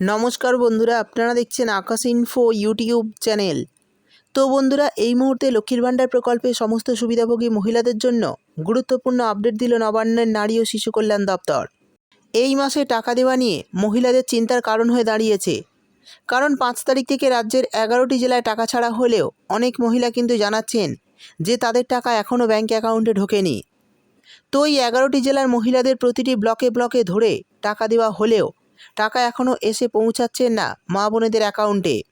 নমস্কার বন্ধুরা, আপনারা দেখছেন আকাশ ইনফো ইউটিউব চ্যানেল তো বন্ধুরা, এই মুহূর্তে লক্ষ্মীর ভাণ্ডার প্রকল্পে সমস্ত সুবিধাভোগী মহিলাদের জন্য গুরুত্বপূর্ণ আপডেট দিল নবান্নের নারী ও শিশু কল্যাণ দপ্তর। এই মাসে টাকা দেওয়া নিয়ে মহিলাদের চিন্তার কারণ হয়ে দাঁড়িয়েছে। কারণ পাঁচ তারিখ থেকে রাজ্যের এগারোটি জেলায় টাকা ছাড়া হলেও অনেক মহিলা কিন্তু জানাচ্ছেন যে তাদের টাকা এখনও ব্যাঙ্ক অ্যাকাউন্টে ঢোকেনি। তো এই এগারোটি জেলার মহিলাদের প্রতিটি ব্লকে ব্লকে ধরে টাকা দেওয়া হলেও টাকা এখনও এসে পৌঁছাচ্ছেন না মা বোনেদের অ্যাকাউন্টে।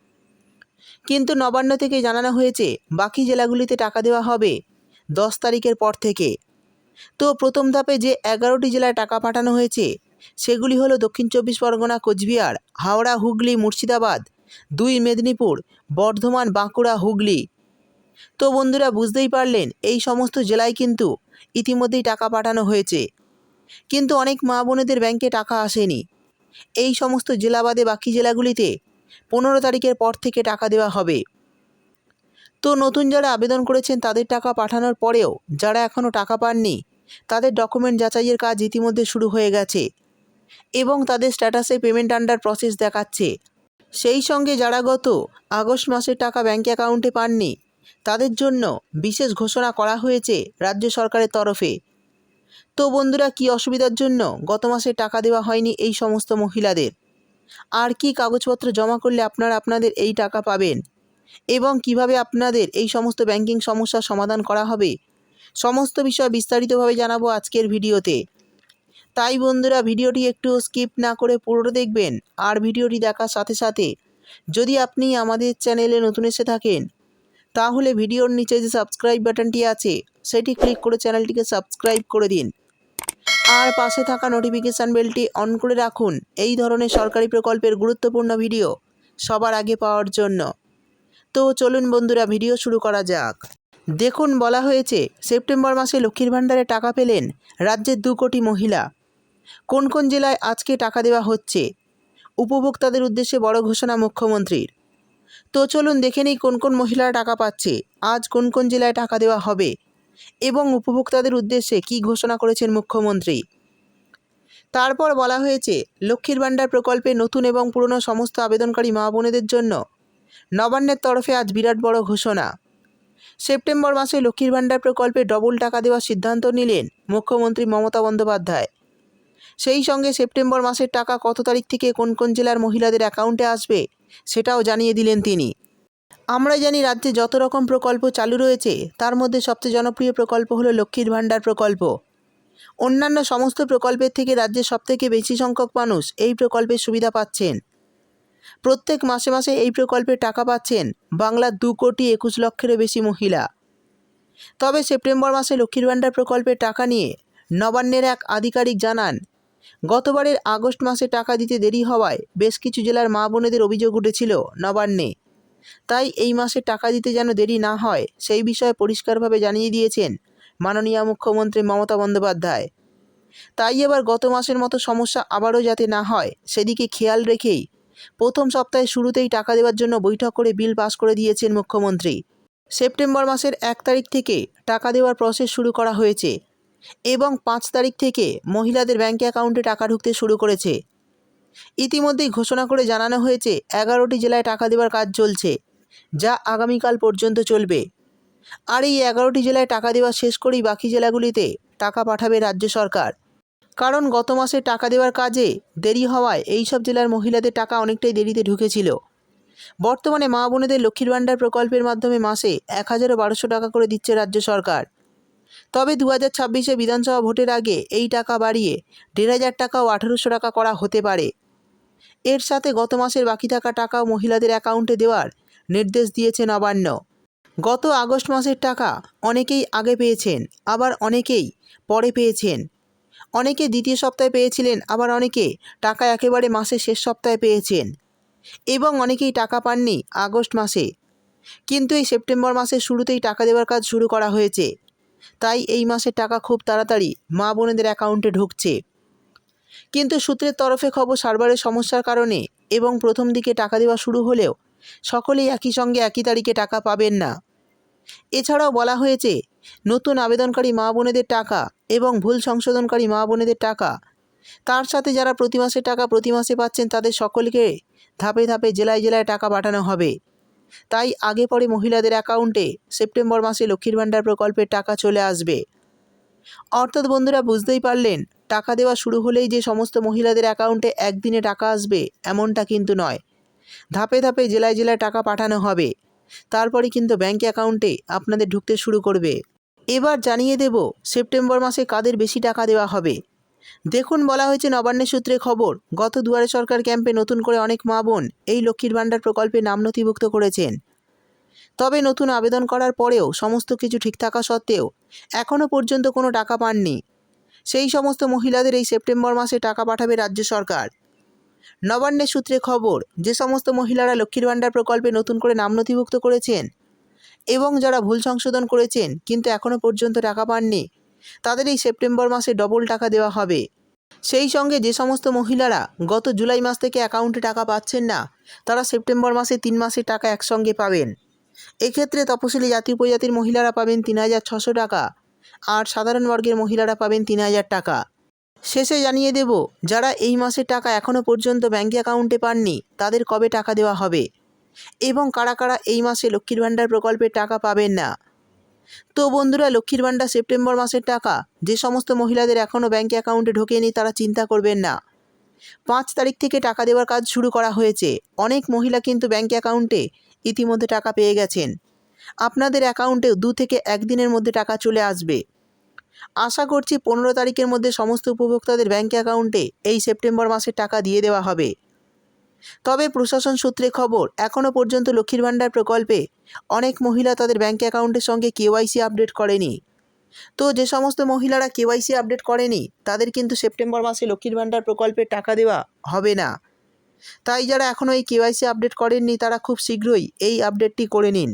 কিন্তু নবান্ন থেকে জানানো হয়েছে, বাকি জেলাগুলিতে টাকা দেওয়া হবে দশ তারিখের পর থেকে। তো প্রথম ধাপে যে এগারোটি জেলায় টাকা পাঠানো হয়েছে, সেগুলি হলো দক্ষিণ চব্বিশ পরগনা, কোচবিহার, হাওড়া, হুগলি, মুর্শিদাবাদ, দুই মেদিনীপুর, বর্ধমান, বাঁকুড়া, হুগলি। তো বন্ধুরা, বুঝতেই পারলেন, এই সমস্ত জেলায় কিন্তু ইতিমধ্যেই টাকা পাঠানো হয়েছে। কিন্তু অনেক মা বোনেদের ব্যাংকে টাকা আসেনি। এই সমস্ত জেলা বাদে বাকি জেলাগুলিতে পনেরো তারিখের পর থেকে টাকা দেওয়া হবে। তো নতুন যারা আবেদন করেছেন, তাদের টাকা পাঠানোর পরেও যারা এখনও টাকা পাননি, তাদের ডকুমেন্ট যাচাইয়ের কাজ ইতিমধ্যে শুরু হয়ে গেছে এবং তাদের স্ট্যাটাসে পেমেন্ট আন্ডার প্রসেস দেখাচ্ছে। সেই সঙ্গে যারা গত আগস্ট মাসের টাকা ব্যাঙ্ক অ্যাকাউন্টে পাননি, তাদের জন্য বিশেষ ঘোষণা করা হয়েছে রাজ্য সরকারের তরফে। তো বন্ধুরা, কি অসুবিধার জন্য? গত মাসে টাকা দেওয়া হয়নি এই সমস্ত মহিলাদের। আর কি কাগজপত্র জমা করলে আপনারা আপনাদের এই টাকা পাবেন? এবং কীভাবে আপনাদের এই সমস্ত ব্যাংকিং সমস্যার সমাধান করা হবে? সমস্ত বিষয় বিস্তারিতভাবে জানাব আজকের ভিডিওতে। তাই বন্ধুরা, ভিডিওটি একটু স্কিপ না করে পুরোটা দেখবেন আর ভিডিওটি দেখার সাথে সাথে যদি আপনি আমাদের চ্যানেলে নতুন এসে থাকেন, তাহলে ভিডিওর নিচে যে সাবস্ক্রাইব বাটনটি আছে সেটি ক্লিক করে চ্যানেলটিকে সাবস্ক্রাইব করে দিন। আর পাশে থাকা নোটিফিকেশান বেলটি অন করে রাখুন। এই ধরনের সরকারি প্রকল্পের গুরুত্বপূর্ণ ভিডিও সবার আগে পাওয়ার জন্য। তো চলুন বন্ধুরা, ভিডিও শুরু করা যাক। দেখুন, বলা হয়েছে, সেপ্টেম্বর মাসে লক্ষ্মীর ভাণ্ডারে টাকা পেলেন রাজ্যের দু কোটি মহিলা। কোন কোন জেলায় আজকে টাকা দেওয়া হচ্ছে? উপভোক্তাদের উদ্দেশ্যে বড় ঘোষণা মুখ্যমন্ত্রীর। তো চলুন দেখে নিই কোন কোন মহিলারা টাকা পাচ্ছে। আজ কোন কোন জেলায় টাকা দেওয়া হবে? এবং উপভোক্তাদের উদ্দেশ্যে কী ঘোষণা করেছেন মুখ্যমন্ত্রী? তারপর বলা হয়েছে, লক্ষ্মীর ভাণ্ডার প্রকল্পে নতুন এবং পুরনো সমস্ত আবেদনকারী মা বোনেদের জন্য নবান্নের তরফে আজ বিরাট বড় ঘোষণা। সেপ্টেম্বর মাসে লক্ষ্মীর ভাণ্ডার প্রকল্পে ডবল টাকা দেওয়ার সিদ্ধান্ত নিলেন মুখ্যমন্ত্রী মমতা বন্দ্যোপাধ্যায়। সেই সঙ্গে সেপ্টেম্বর মাসের টাকা কত তারিখ থেকে কোন কোন জেলার মহিলাদের অ্যাকাউন্টে আসবে সেটাও জানিয়ে দিলেন তিনি। আমরা জানি রাজ্যে যত রকম প্রকল্প চালু রয়েছে, তার মধ্যে সবচেয়ে জনপ্রিয় প্রকল্প হলো লক্ষ্মীর ভাণ্ডার প্রকল্প। অন্যান্য সমস্ত প্রকল্পের থেকে রাজ্যের সবথেকে বেশি সংখ্যক মানুষ এই প্রকল্পের সুবিধা পাচ্ছেন। প্রত্যেক মাসে মাসে এই প্রকল্পের টাকা পাচ্ছেন বাংলার দু কোটি একুশ লক্ষেরও বেশি মহিলা। তবে সেপ্টেম্বর মাসে লক্ষ্মীর ভাণ্ডার প্রকল্পের টাকা নিয়ে নবান্নের এক আধিকারিক জানান, গতবারের আগস্ট মাসে টাকা দিতে দেরি হওয়ায় বেশ কিছু জেলার মা বোনেদের অভিযোগ উঠেছিল নবান্নে। তাই এই মাসে টাকা দিতে যেন দেরি না হয়, সেই বিষয়ে পরিষ্কারভাবে জানিয়ে দিয়েছেন মাননীয় মুখ্যমন্ত্রী মমতা বন্দ্যোপাধ্যায়। তাই এবার গত মাসের মতো সমস্যা আবারও যাতে না হয়, সেদিকে খেয়াল রেখেই প্রথম সপ্তাহে শুরুতেই টাকা দেওয়ার জন্য বৈঠক করে বিল পাস করে দিয়েছেন মুখ্যমন্ত্রী। সেপ্টেম্বর মাসের এক তারিখ থেকে টাকা দেওয়ার প্রসেস শুরু করা হয়েছে এবং পাঁচ তারিখ থেকে মহিলাদের ব্যাঙ্ক অ্যাকাউন্টে টাকা ঢুকতে শুরু করেছে। ইতিমধ্যেই ঘোষণা করে জানানো হয়েছে, এগারোটি জেলায় টাকা দেওয়ার কাজ চলছে, যা আগামীকাল পর্যন্ত চলবে। আর এই এগারোটি জেলায় টাকা দেওয়া শেষ করেই বাকি জেলাগুলিতে টাকা পাঠাবে রাজ্য সরকার। কারণ গত মাসে টাকা দেওয়ার কাজে দেরি হওয়ায় এই সব জেলার মহিলাদের টাকা অনেকটাই দেরিতে ঢুকেছিল। বর্তমানে মা বোনেদের লক্ষ্মীর ভাণ্ডার প্রকল্পের মাধ্যমে মাসে এক হাজারও বারোশো টাকা করে দিচ্ছে রাজ্য সরকার। তবে দু হাজার ছাব্বিশে বিধানসভা ভোটের আগে এই টাকা বাড়িয়ে দেড় হাজার টাকা ও আঠেরোশো টাকা করা হতে পারে। এর সাথে গত মাসের বাকি থাকা টাকাও মহিলাদের অ্যাকাউন্টে দেওয়ার নির্দেশ দিয়েছে নবান্ন। গত আগস্ট মাসের টাকা অনেকেই আগে পেয়েছেন, আবার অনেকেই পরে পেয়েছেন। অনেকে দ্বিতীয় সপ্তাহে পেয়েছিলেন, আবার অনেকে টাকা একেবারে মাসের শেষ সপ্তাহে পেয়েছেন এবং অনেকেই টাকা পাননি আগস্ট মাসে। কিন্তু এই সেপ্টেম্বর মাসের শুরুতেই টাকা দেওয়ার কাজ শুরু করা হয়েছে। তাই এই মাসের টাকা খুব তাড়াতাড়ি মা বোনেদের অ্যাকাউন্টে ঢুকছে। কিন্তু সূত্রের তরফে খবর সার্ভারের সমস্যার কারণে এবং প্রথম দিকে টাকা দেওয়া শুরু হলেও সকলেই একই সঙ্গে একই তারিখে টাকা পাবেন না। এছাড়াও বলা হয়েছে, নতুন আবেদনকারী মা বোনেদের টাকা এবং ভুল সংশোধনকারী মা বোনেদের টাকা, তার সাথে যারা প্রতি মাসে টাকা প্রতি মাসে পাচ্ছেন তাদের সকলকে ধাপে ধাপে জেলায় জেলায় টাকা পাঠানো হবে। তাই আগে পরে মহিলাদের অ্যাকাউন্টে সেপ্টেম্বর মাসে লক্ষ্মীর ভাণ্ডার প্রকল্পের টাকা চলে আসবে। অর্থাৎ বন্ধুরা বুঝতেই পারলেন টাকা দেওয়া শুরু হলেই যে সমস্ত মহিলাদের অ্যাকাউন্টে একদিনে টাকা আসবে, এমনটা কিন্তু নয়। ধাপে ধাপে জেলায় জেলায় টাকা পাঠানো হবে। তারপরে কিন্তু ব্যাঙ্ক অ্যাকাউন্টে আপনাদের ঢুকতে শুরু করবে। এবার জানিয়ে দেব, সেপ্টেম্বর মাসে কাদের বেশি টাকা দেওয়া হবে। দেখুন, বলা হয়েছে নবান্নের সূত্রে খবর, গত দুয়ারে সরকার ক্যাম্পে নতুন করে অনেক মা বোন এই লক্ষ্মীর ভাণ্ডার প্রকল্পে নাম নথিভুক্ত করেছেন। তবে নতুন আবেদন করার পরেও সমস্ত কিছু ঠিক থাকা সত্ত্বেও এখনও পর্যন্ত কোনো টাকা পাননি। সেই সমস্ত মহিলাদের এই সেপ্টেম্বর মাসে টাকা পাঠাবে রাজ্য সরকার। নবান্নের সূত্রে খবর, যে সমস্ত মহিলারা লক্ষ্মীর ভাণ্ডার প্রকল্পে নতুন করে নাম নথিভুক্ত করেছেন এবং যারা ভুল সংশোধন করেছেন, কিন্তু এখনও পর্যন্ত টাকা পাননি, তাদের এই সেপ্টেম্বর মাসে ডবল টাকা দেওয়া হবে। সেই সঙ্গে যে সমস্ত মহিলারা গত জুলাই মাস থেকে অ্যাকাউন্টে টাকা পাচ্ছেন না, তারা সেপ্টেম্বর মাসে তিন মাসের টাকা একসঙ্গে পাবেন। এক্ষেত্রে তপশিলি জাতি উপজাতির মহিলারা পাবেন তিন হাজার ছশো টাকা। আর সাধারণ বর্গের মহিলারা পাবেন তিন হাজার টাকা। শেষে জানিয়ে দেব, যারা এই মাসের টাকা এখনও পর্যন্ত ব্যাঙ্ক অ্যাকাউন্টে পাননি, তাদের কবে টাকা দেওয়া হবে? এবং কারা কারা এই মাসে লক্ষ্মীর ভাণ্ডার প্রকল্পের টাকা পাবেন না? তো বন্ধুরা, লক্ষ্মীর ভাণ্ডার সেপ্টেম্বর মাসের টাকা, যে সমস্ত মহিলাদের এখনও ব্যাঙ্ক অ্যাকাউন্টে ঢোকেনি, তারা চিন্তা করবেন না। পাঁচ তারিখ থেকে টাকা দেওয়ার কাজ শুরু করা হয়েছে। অনেক মহিলা কিন্তু ব্যাঙ্ক অ্যাকাউন্টে ইতিমধ্যে টাকা পেয়ে গেছেন। আপনাদের অ্যাকাউন্টে দু থেকে একদিনের মধ্যে টাকা চলে আসবে। আশা করছি পনেরো তারিখের মধ্যে সমস্ত উপভোক্তাদের ব্যাঙ্ক অ্যাকাউন্টে এই সেপ্টেম্বর মাসের টাকা দিয়ে দেওয়া হবে। তবে প্রশাসন সূত্রে খবর এখনও পর্যন্ত লক্ষ্মীর ভাণ্ডার প্রকল্পে অনেক মহিলা তাদের ব্যাঙ্ক অ্যাকাউন্টের সঙ্গে কেওয়াইসি আপডেট করেনি। তো যে সমস্ত মহিলারা কেওয়াইসি আপডেট করেনি, তাদের কিন্তু সেপ্টেম্বর মাসে লক্ষ্মীর ভাণ্ডার প্রকল্পের টাকা দেওয়া হবে না। তাই যারা এখনও এই কেওয়াইসি আপডেট করেননি, তারা খুব শীঘ্রই এই আপডেটটি করে নিন।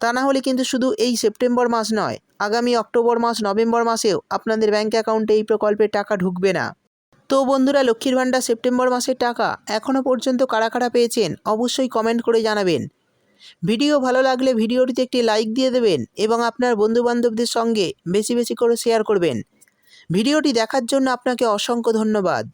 তা না হলে কিন্তু শুধু এই সেপ্টেম্বর মাস নয়, আগামী অক্টোবর মাস, নভেম্বর মাসেও আপনাদের ব্যাঙ্ক অ্যাকাউন্টে এই প্রকল্পের টাকা ঢুকবে না। তো বন্ধুরা, লক্ষ্মীর ভাণ্ডার সেপ্টেম্বর মাসের টাকা এখনও পর্যন্ত কারা কারা পেয়েছেন অবশ্যই কমেন্ট করে জানাবেন। ভিডিও ভালো লাগলে ভিডিওটিতে একটি লাইক দিয়ে দেবেন এবং আপনার বন্ধুবান্ধবদের সঙ্গে বেশি বেশি করে শেয়ার করবেন। ভিডিওটি দেখার জন্য আপনাকে অসংখ্য ধন্যবাদ।